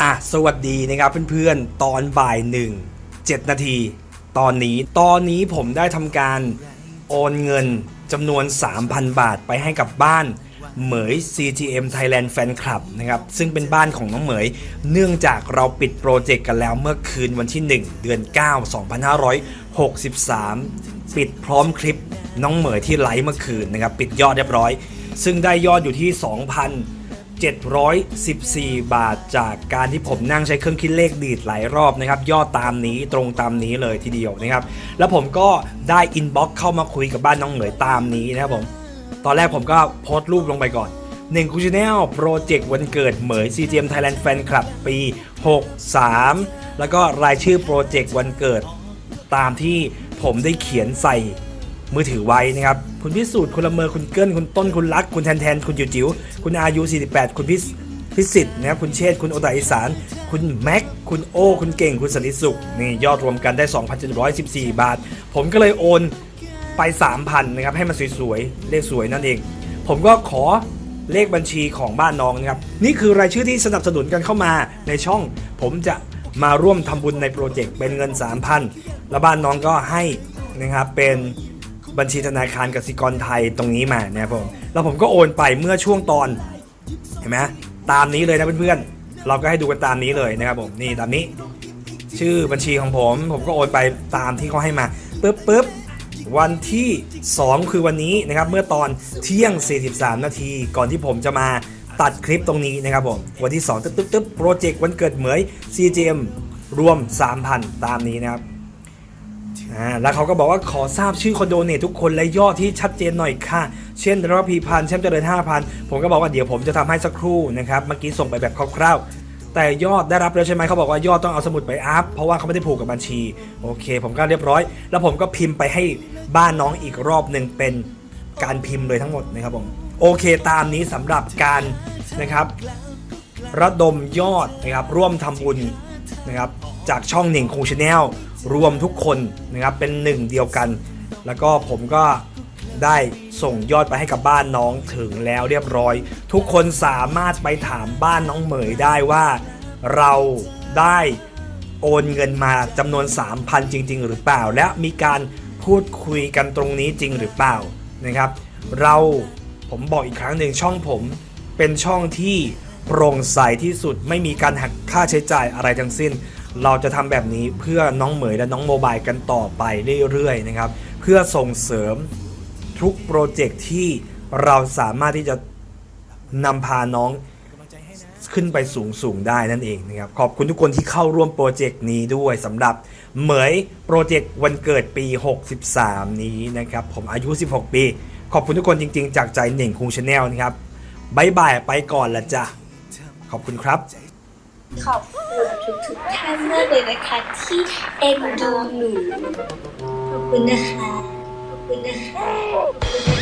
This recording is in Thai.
อะสวัสดีนะครับเพื่อนๆ ตอนบ่ายหนึ่งเจ็ดนาที ตอนนี้ตอนนี้ผมได้ทำการโอนเงินจำนวน 3,000 บาทไปให้กับบ้านเหมย CGM Thailand Fan Club นะครับ ซึ่งเป็นบ้านของน้องเหมย เนื่องจากเราปิดโปรเจกต์กันแล้วเมื่อคืนวันที่ 1 เดือน 9 2563 ปิดพร้อมคลิปน้องเหมยที่ไลฟ์เมื่อคืนนะครับ ปิดยอดเรียบร้อย ซึ่งได้ยอดอยู่ที่ 714 บาทจากการที่ผมนั่งใช้เครื่องคิดเลขดีดหลายรอบนะครับยอดตามนี้ตรงตามนี้เลยทีเดียวนะครับ แล้วผมก็ได้อินบ็อกซ์เข้ามาคุยกับบ้านน้องเหมยตามนี้นะครับผม ตอนแรกผมก็โพสต์รูปลงไปก่อน1คูชแนลโปรเจกต์วันเกิดเหมย CGM Thailand Fan Club ปี 63 แล้วก็รายชื่อโปรเจกต์วันเกิดตามที่ผมได้เขียนใส่ มือถือไว้นะครับ คุณพิสูจน์คุณละเมอคุณเกิ้ลคุณต้นคุณรัก คุณแทนแทนคุณจิ๋วจิ๋วคุณอายุ 48 คุณพิสพิสิทธิ์นะครับคุณเชษคุณโอตาอีสาน คุณแม็ก คุณโอ คุณเก่ง คุณสันติสุข นี่ยอดรวมกันได้ 2,714 บาท ผมก็เลยโอนไป 3,000นะครับให้มันสวยๆ เลขสวยนั่นเอง ผมก็ขอเลขบัญชีของบ้านน้องนะครับ นี่คือรายชื่อที่สนับสนุนกันเข้ามาในช่อง ผมจะมาร่วมทำบุญในโปรเจกต์เป็นเงิน 3,000 แล้วบ้านน้องก็ให้นะครับเป็น บัญชีธนาคารกสิกรไทยตรงนี้มาเนะครับผมแล้วผมก็โอนไปเมื่อช่วงตอนเห็นไหมตามนี้เลยนะเพื่อนๆเราก็ให้ดูกันตามนี้เลยนะครับผมนี่ตามนี้ ชื่อบัญชีของผม ผมก็โอนไปตามที่เขาให้มาปึ๊บปึ๊บวันที่ 2 คือวันนี้นะครับเมื่อตอนเที่ยง 43 นาที ก่อนที่ผมจะมาตัดคลิปตรงนี้นะครับผมวันที่ 2 ตึ๊บตึ๊บตึ๊บโปรเจกต์วันเกิดเหมย CGM รวม 3,000 ตามนี้นะครับ อ่าแล้วเขาก็บอกว่าขอทราบชื่อคนโดเนททุกคนและยอดที่ชัดเจนหน่อยค่ะ เช่นรพีพันธ์แชมป์เจริญ5,000 ผมก็บอกว่าเดี๋ยวผมจะทำให้สักครู่นะครับ เมื่อกี้ส่งไปแบบคร่าวๆ แต่ยอดได้รับแล้วใช่ไหมเขาบอกว่ายอดต้องเอาสมุดไปอัพเพราะว่าเขาไม่ได้ผูกกับบัญชี โอเค ผมก็เรียบร้อย แล้วผมก็พิมพ์ไปให้บ้านน้องอีกรอบหนึ่งเป็นการพิมพ์เลยทั้งหมดนะครับผมโอเคตามนี้สำหรับการนะครับระดมยอดนะครับร่วมทำบุญนะครับจากช่องหนิงคงชาแนล รวมทุกคนนะครับเป็นหนึ่งเดียวกัน แล้วก็ผมก็ได้ส่งยอดไปให้กับบ้านน้องถึงแล้วเรียบร้อย ทุกคนสามารถไปถามบ้านน้องเหมยได้ว่าเราได้โอนเงินมาจำนวน 3,000 จริง ๆ หรือเปล่า และมีการพูดคุยกันตรงนี้จริงหรือเปล่านะครับ เราผมบอกอีกครั้งหนึ่งช่องผมเป็นช่องที่โปร่งใสที่สุดไม่มีการหักค่าใช้จ่ายอะไรทั้งสิ้น เราจะทำแบบนี้เพื่อน้องเหมยและน้องโมบายกันต่อไปเรื่อยๆนะครับ เพื่อส่งเสริมทุกโปรเจกต์ที่เราสามารถที่จะนำพาน้องขึ้นไปสูงสูงๆได้นั่นเองนะครับ ขอบคุณทุกคนที่เข้าร่วมโปรเจกต์นี้ด้วยสำหรับเหมยโปรเจกต์วันเกิดปี 63 นี้นะครับ ผมอายุ 16 ปี ขอบคุณทุกคนจริง ๆ จากใจเหน่งคุงชาแนลนะครับบายบายไปก่อนละจ้ะขอบคุณครับ ขอบคุณทุกๆท่านมากเลยนะคะที่เอ็นดูหนูขอบคุณนะคะขอบคุณนะคะขอบคุณนะ